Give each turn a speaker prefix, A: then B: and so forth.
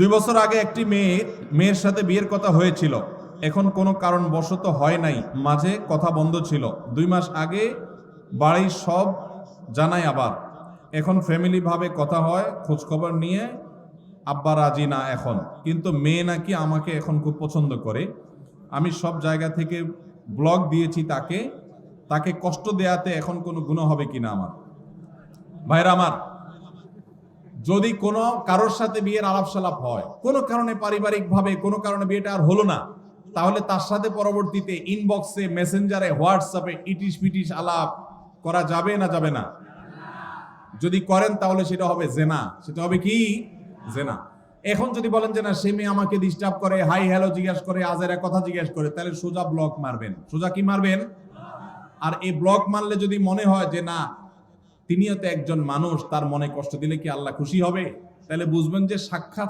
A: দুই বছর আগে একটি মেয়ে, মেয়ের সাথে বিয়ের কথা হয়েছিল। এখন কোনো কারণ বশত হয় নাই। মাঝে কথা বন্ধ ছিল। দুই মাস আগে বাড়ির সব জানাই আবার। এখন ফ্যামিলি ভাবে কথা হয়, খোঁজখবর নিয়ে, আব্বা রাজি না এখন। কিন্তু মেয়ে নাকি আমাকে এখন খুব পছন্দ করে। আমি সব জায়গা থেকে ব্লগ দিয়েছি তাকে। তাকে কষ্ট দেয়াতে এখন কোনো গুণ হবে কিনা আমার? ভাইরা আমার যদি কোনো কারোর সাথে বিয়ের আলাপ সালাপ হয়, কোনো কারণে পারিবারিকভাবে, কোনো কারণে বিয়েটা আর হলো না, তাহলে তার সাথে পরবর্তীতে ইনবক্সে মেসেঞ্জারে হোয়াটসঅ্যাপে ইটিস পিটিস আলাপ করা যাবে না যাবে না? যদি করেন তাহলে সেটা হবে জেনা। সেটা হবে কি? জেনা। এখন যদি বলেন যে না, সে মেয়ে আমাকে ডিস্টার্ব করে হাই হ্যালো জিজ্ঞাসা করে আজের কথা জিজ্ঞাসা করে, তাহলে সোজা ব্লক মারবেন। সোজা কি মারবেন? আর এই ব্লক মারলে যদি মনে হয় যে না তিনিও তো একজন মানুষ, তার মনে কষ্ট দিলে কি আল্লাহ খুশি হবে? তাহলে বুঝবেন যে সাক্ষাৎ